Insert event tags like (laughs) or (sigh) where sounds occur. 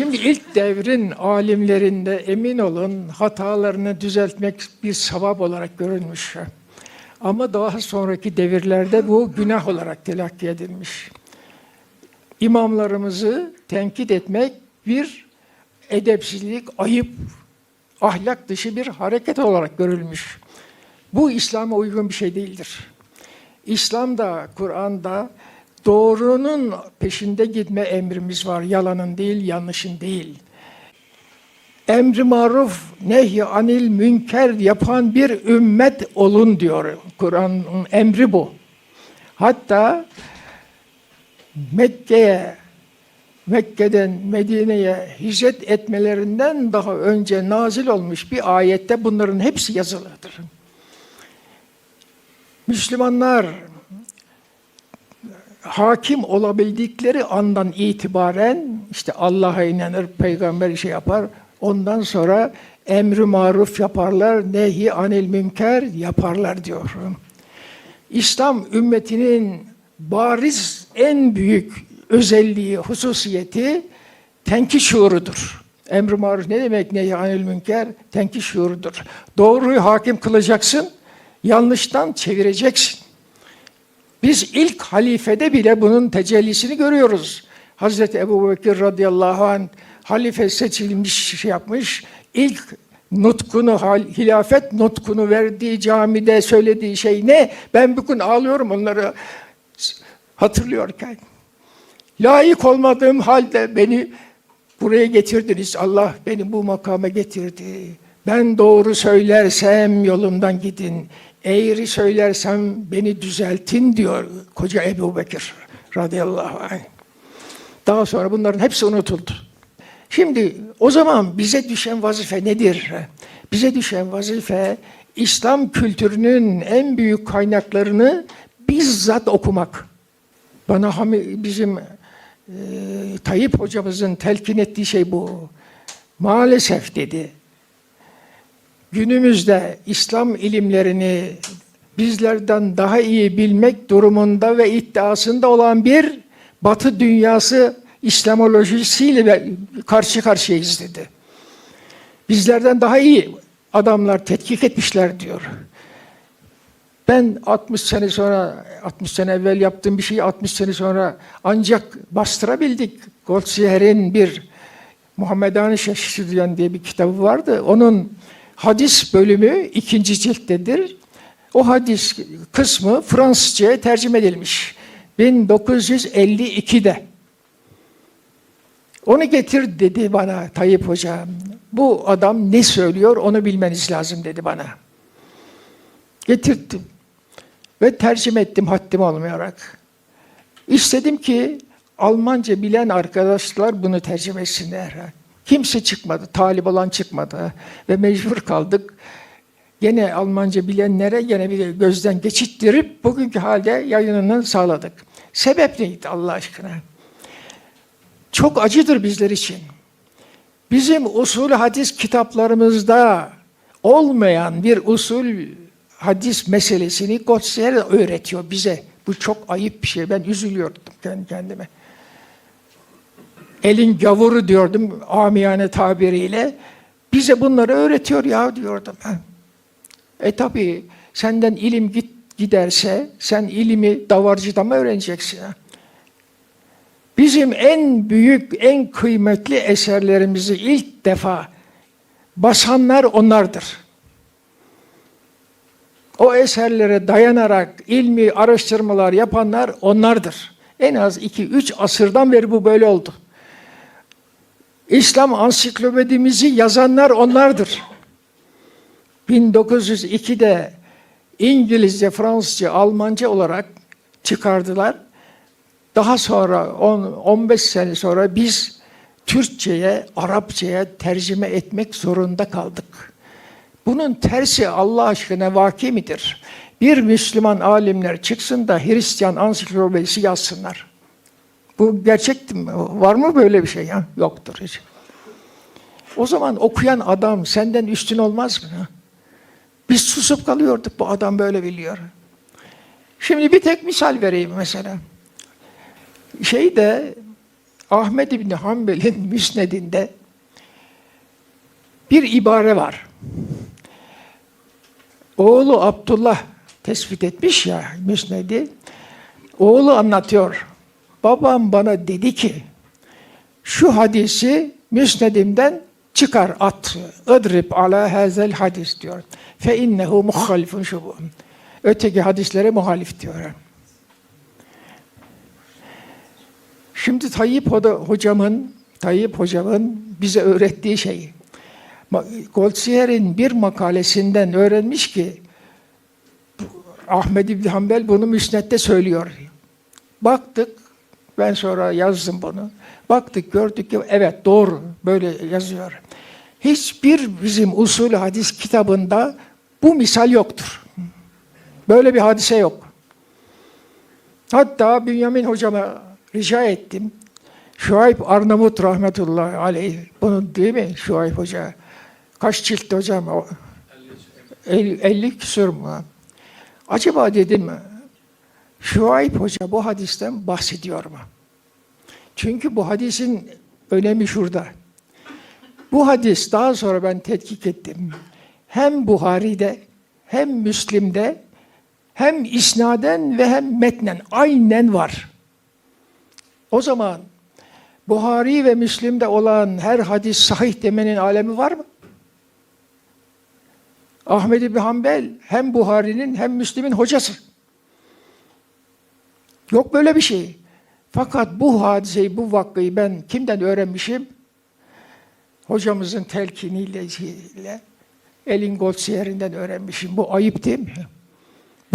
Şimdi ilk devrin alimlerinde emin olun hatalarını düzeltmek bir sevap olarak görülmüş. Ama daha sonraki devirlerde bu günah olarak telakki edilmiş. İmamlarımızı tenkit etmek bir edepsizlik, ayıp, ahlak dışı bir hareket olarak görülmüş. Bu İslam'a uygun bir şey değildir. İslam'da, Kur'an'da doğrunun peşinde gitme emrimiz var. Yalanın değil, yanlışın değil. Emri maruf, nehy anil münker yapan bir ümmet olun diyor. Kur'an'ın emri bu. Hatta Mekke'ye, Mekke'den Medine'ye hicret etmelerinden daha önce nazil olmuş bir ayette bunların hepsi yazılıdır. Müslümanlar hakim olabildikleri andan itibaren işte Allah'a inanır, peygamber şey yapar. Ondan sonra emri maruf yaparlar, nehi anil münker yaparlar diyor. İslam ümmetinin bariz en büyük özelliği, hususiyeti tenki şuurudur. Emri maruf ne demek nehi anil münker? Tenki şuurudur. Doğruyu hakim kılacaksın, yanlıştan çevireceksin. Biz ilk halifede bile bunun tecellisini görüyoruz. Hazreti Ebu Bekir radıyallahu anh halife seçilmiş şey yapmış. İlk nutkunu, hilafet nutkunu verdiği camide söylediği şey ne? Ben bugün ağlıyorum onları hatırlıyorken. Layık olmadığım halde beni buraya getirdiniz. Allah beni bu makama getirdi. Ben doğru söylersem yolumdan gidin. Eğri söylersem beni düzeltin diyor koca Ebu Bekir radıyallahu anh. Daha sonra bunların hepsi unutuldu. Şimdi o zaman bize düşen vazife nedir? Bize düşen vazife İslam kültürünün en büyük kaynaklarını bizzat okumak. Bana bizim e, Tayyip hocamızın telkin ettiği şey bu. Maalesef dedi günümüzde İslam ilimlerini bizlerden daha iyi bilmek durumunda ve iddiasında olan bir Batı dünyası İslamolojisiyle karşı karşıyayız dedi. Bizlerden daha iyi adamlar tetkik etmişler diyor. Ben 60 sene sonra, 60 sene evvel yaptığım bir şeyi 60 sene sonra ancak bastırabildik. Goldsier'in bir Muhammedani Şaşıryan diye bir kitabı vardı. Onun hadis bölümü ikinci cilttedir. O hadis kısmı Fransızca'ya tercüme edilmiş. 1952'de. Onu getir dedi bana Tayyip Hoca. Bu adam ne söylüyor onu bilmeniz lazım dedi bana. Getirdim. Ve tercüme ettim haddim olmayarak. İstedim ki Almanca bilen arkadaşlar bunu tercüme etsinler. Kimse çıkmadı, talip olan çıkmadı ve mecbur kaldık. Gene Almanca bilenlere gene bir gözden geçittirip bugünkü halde yayınını sağladık. Sebep neydi Allah aşkına? Çok acıdır bizler için. Bizim usul hadis kitaplarımızda olmayan bir usul hadis meselesini Gottsier öğretiyor bize. Bu çok ayıp bir şey. Ben üzülüyordum kendi kendime elin gavuru diyordum amiyane tabiriyle. Bize bunları öğretiyor ya diyordum. E tabi senden ilim git giderse sen ilimi davarcıda mı öğreneceksin? Bizim en büyük, en kıymetli eserlerimizi ilk defa basanlar onlardır. O eserlere dayanarak ilmi araştırmalar yapanlar onlardır. En az iki, üç asırdan beri bu böyle oldu. İslam ansiklopedimizi yazanlar onlardır. 1902'de İngilizce, Fransızca, Almanca olarak çıkardılar. Daha sonra 10, 15 sene sonra biz Türkçe'ye, Arapça'ya tercüme etmek zorunda kaldık. Bunun tersi Allah aşkına vaki midir? Bir Müslüman alimler çıksın da Hristiyan ansiklopedisi yazsınlar. Bu gerçek mi? Var mı böyle bir şey ya? Yoktur hiç. O zaman okuyan adam senden üstün olmaz mı? Biz susup kalıyorduk bu adam böyle biliyor. Şimdi bir tek misal vereyim mesela. Şeyde Ahmed İbni Hanbel'in (laughs) müsnedinde bir ibare var. Oğlu Abdullah tespit etmiş ya müsnedi. Oğlu anlatıyor. Babam bana dedi ki şu hadisi müsnedimden çıkar at. Idrib ala hazel hadis diyor. Fe innehu muhalifun şu bu. Öteki hadislere muhalif diyor. Şimdi Tayyip Hoda- hocamın Tayyip hocamın bize öğrettiği şey Goldsier'in bir makalesinden öğrenmiş ki Ahmed İbni Hanbel bunu müsnette söylüyor. Baktık, ben sonra yazdım bunu. Baktık, gördük ki evet doğru, böyle yazıyor. Hiçbir bizim usul hadis kitabında bu misal yoktur. Böyle bir hadise yok. Hatta Bünyamin hocama rica ettim. Şuayb Arnavut rahmetullahi aleyh. Bunun değil mi Şuayb hoca? Kaç ciltti hocam? O- 50, 50 küsur mu? Acaba dedim Şuayb hoca bu hadisten bahsediyor mu? Çünkü bu hadisin önemi şurada. Bu hadis daha sonra ben tetkik ettim. Hem Buhari'de hem Müslim'de hem isnaden ve hem metnen aynen var. O zaman Buhari ve Müslim'de olan her hadis sahih demenin alemi var mı? Ahmed İbni Hanbel hem Buhari'nin hem Müslim'in hocası. Yok böyle bir şey. Fakat bu hadiseyi, bu vakayı ben kimden öğrenmişim? Hocamızın telkiniyle, Elin Goldsier'inden öğrenmişim. Bu ayıp değil mi?